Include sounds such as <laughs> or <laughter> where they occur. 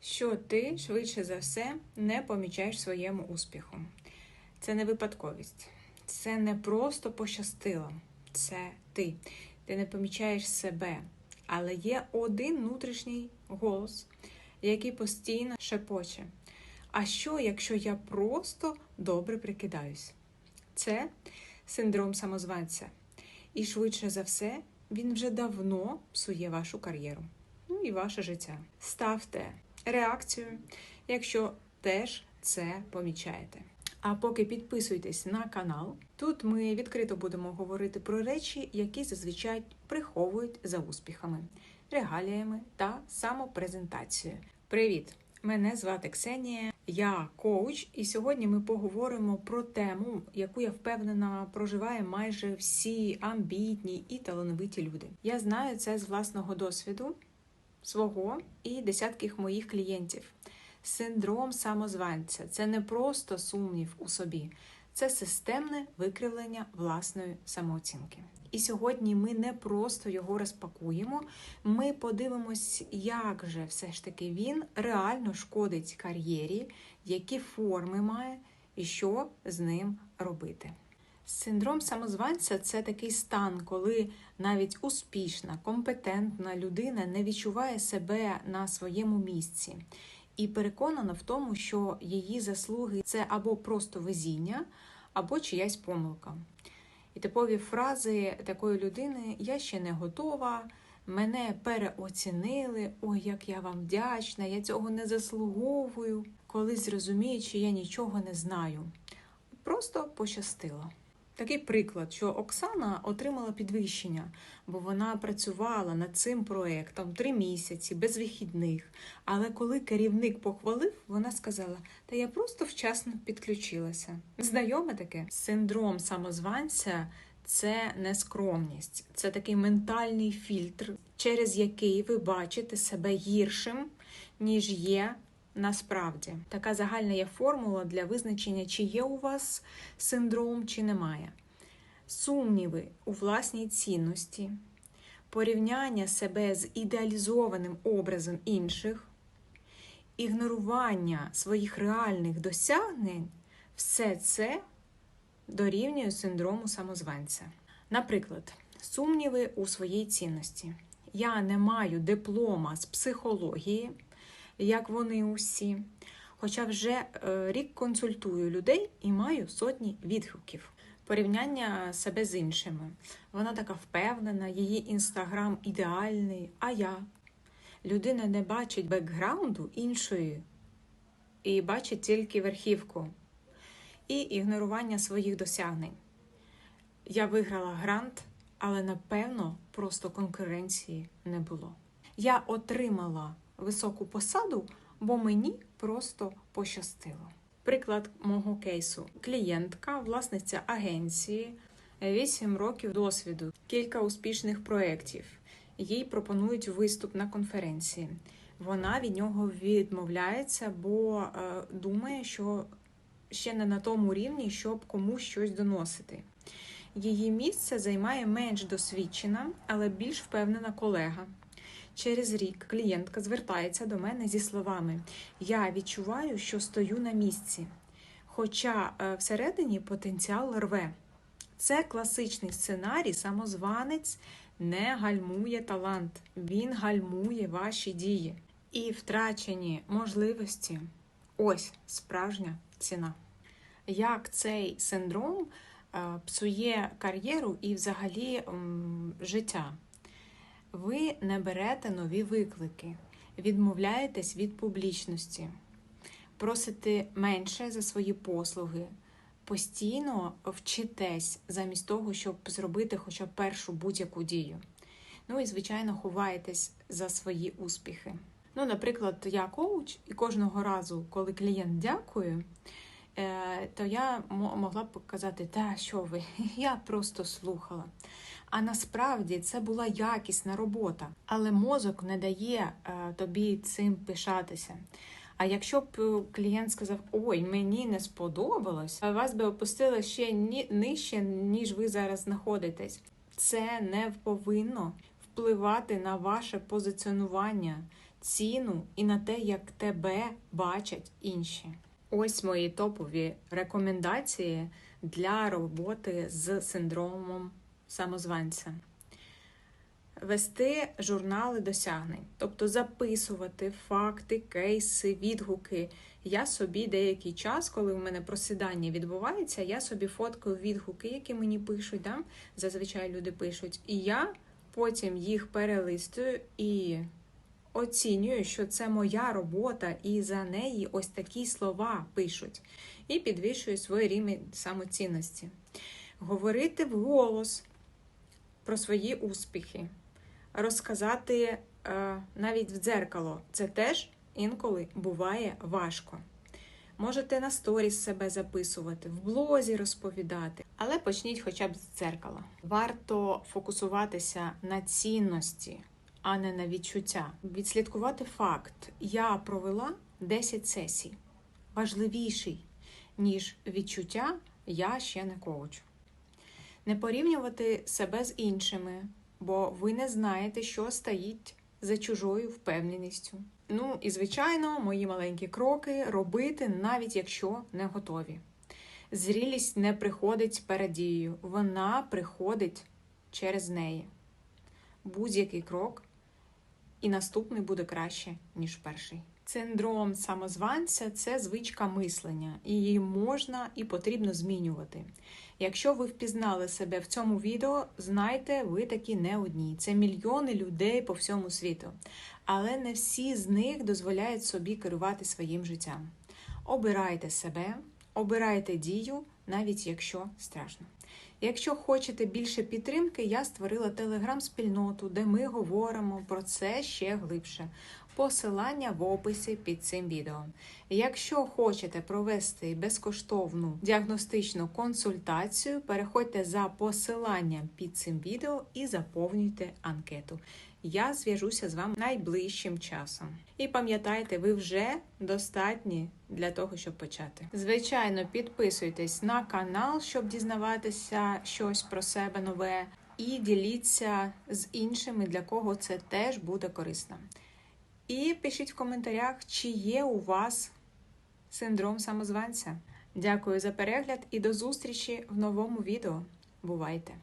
що ти швидше за все не помічаєш своєму успіху. Це не випадковість, це не просто пощастило, це ти. Ти не помічаєш себе, але є один внутрішній голос, який постійно шепоче. А що, якщо я просто добре прикидаюсь? Це синдром самозванця. І швидше за все, він вже давно псує вашу кар'єру, ну і ваше життя. Ставте реакцію, якщо теж це помічаєте. А поки підписуйтесь на канал, тут ми відкрито будемо говорити про речі, які зазвичай приховують за успіхами, регаліями та самопрезентацією. Привіт! Мене звати Ксенія, я коуч, і сьогодні ми поговоримо про тему, яку я впевнена проживає майже всі амбітні і талановиті люди. Я знаю це з власного досвіду, свого і десятків моїх клієнтів. Синдром самозванця це не просто сумнів у собі, це системне викривлення власної самооцінки. І сьогодні ми не просто його розпакуємо, ми подивимось, як же все ж таки він реально шкодить кар'єрі, які форми має і що з ним робити. Синдром самозванця це такий стан, коли навіть успішна, компетентна людина не відчуває себе на своєму місці і переконана в тому, що її заслуги це або просто везіння, або чиясь помилка. І типові фрази такої людини Я ще не готова, мене переоцінили, ой, як я вам вдячна, я цього не заслуговую, коли зрозумію, що я нічого не знаю. Просто пощастило. Такий приклад, що Оксана отримала підвищення, бо вона працювала над цим проєктом три місяці без вихідних. Але коли керівник похвалив, вона сказала: Та я просто вчасно підключилася. Знайоме таке синдром самозванця це не скромність, це такий ментальний фільтр, через який ви бачите себе гіршим, ніж є насправді. Така загальна є формула для визначення, чи є у вас синдром, чи немає. Сумніви у власній цінності, порівняння себе з ідеалізованим образом інших, ігнорування своїх реальних досягнень все це дорівнює синдрому самозванця. Наприклад, сумніви у своїй цінності. Я не маю диплома з психології як вони усі. Хоча вже е, рік консультую людей і маю сотні відгуків. Порівняння себе з іншими. Вона така впевнена, її інстаграм ідеальний, а я. Людина не бачить бекграунду іншої і бачить тільки верхівку і ігнорування своїх досягнень. Я виграла грант, але напевно просто конкуренції не було. Я отримала високу посаду, бо мені просто пощастило. Приклад мого кейсу: клієнтка, власниця агенції, 8 років досвіду, кілька успішних проєктів. Їй пропонують виступ на конференції. Вона від нього відмовляється, бо е, думає, що ще не на тому рівні, щоб комусь щось доносити. Її місце займає менш досвідчена, але більш впевнена колега. Через рік клієнтка звертається до мене зі словами: Я відчуваю, що стою на місці. Хоча е, всередині потенціал рве. Це класичний сценарій, самозванець не гальмує талант, він гальмує ваші дії. І втрачені можливості ось справжня ціна. Як цей синдром е, псує кар'єру і взагалі життя? Ви не берете нові виклики, відмовляєтесь від публічності, просите менше за свої послуги, постійно вчитесь замість того, щоб зробити хоча б першу будь-яку дію. Ну і, звичайно, ховаєтесь за свої успіхи. Ну, наприклад, я коуч, і кожного разу, коли клієнт дякує, е, то я могла б показати, та що ви, <laughs> я просто слухала. А насправді це була якісна робота, але мозок не дає е, тобі цим пишатися. А якщо б е, клієнт сказав, ой, мені не сподобалось, вас би опустили ще нижче, ніж ви зараз знаходитесь, це не повинно впливати на ваше позиціонування. ціну і на те, як тебе бачать інші. Ось мої топові рекомендації для роботи з синдромом самозванця. Вести журнали досягнень, тобто записувати факти, кейси, відгуки. Я собі деякий час, коли у мене просідання відбувається, я собі фоткаю відгуки, які мені пишуть. Да? Зазвичай люди пишуть. І я потім їх перелистую і оцінюю, що це моя робота, і за неї ось такі слова пишуть. І підвищую свій рівень самоцінності. Говорити вголос про свої успіхи розказати е, навіть в дзеркало. Це теж інколи буває важко. Можете на сторіс себе записувати, в блозі розповідати, але почніть хоча б з дзеркала. Варто фокусуватися на цінності, а не на відчуття. Відслідкувати факт: я провела 10 сесій, важливіший, ніж відчуття я ще не коуч. Не порівнювати себе з іншими, бо ви не знаєте, що стоїть за чужою впевненістю. Ну і, звичайно, мої маленькі кроки робити, навіть якщо не готові. Зрілість не приходить перед дією, вона приходить через неї. Будь-який крок, і наступний буде краще, ніж перший. Синдром самозванця це звичка мислення, і її можна і потрібно змінювати. Якщо ви впізнали себе в цьому відео, знайте, ви такі не одні. Це мільйони людей по всьому світу. Але не всі з них дозволяють собі керувати своїм життям. Обирайте себе, обирайте дію, навіть якщо страшно. Якщо хочете більше підтримки, я створила телеграм-спільноту, де ми говоримо про це ще глибше. Посилання в описі під цим відео. Якщо хочете провести безкоштовну діагностичну консультацію, переходьте за посиланням під цим відео і заповнюйте анкету. Я зв'яжуся з вами найближчим часом. І пам'ятайте, ви вже достатні для того, щоб почати. Звичайно, підписуйтесь на канал, щоб дізнаватися щось про себе нове, і діліться з іншими, для кого це теж буде корисно. І пишіть в коментарях, чи є у вас синдром самозванця. Дякую за перегляд і до зустрічі в новому відео. Бувайте!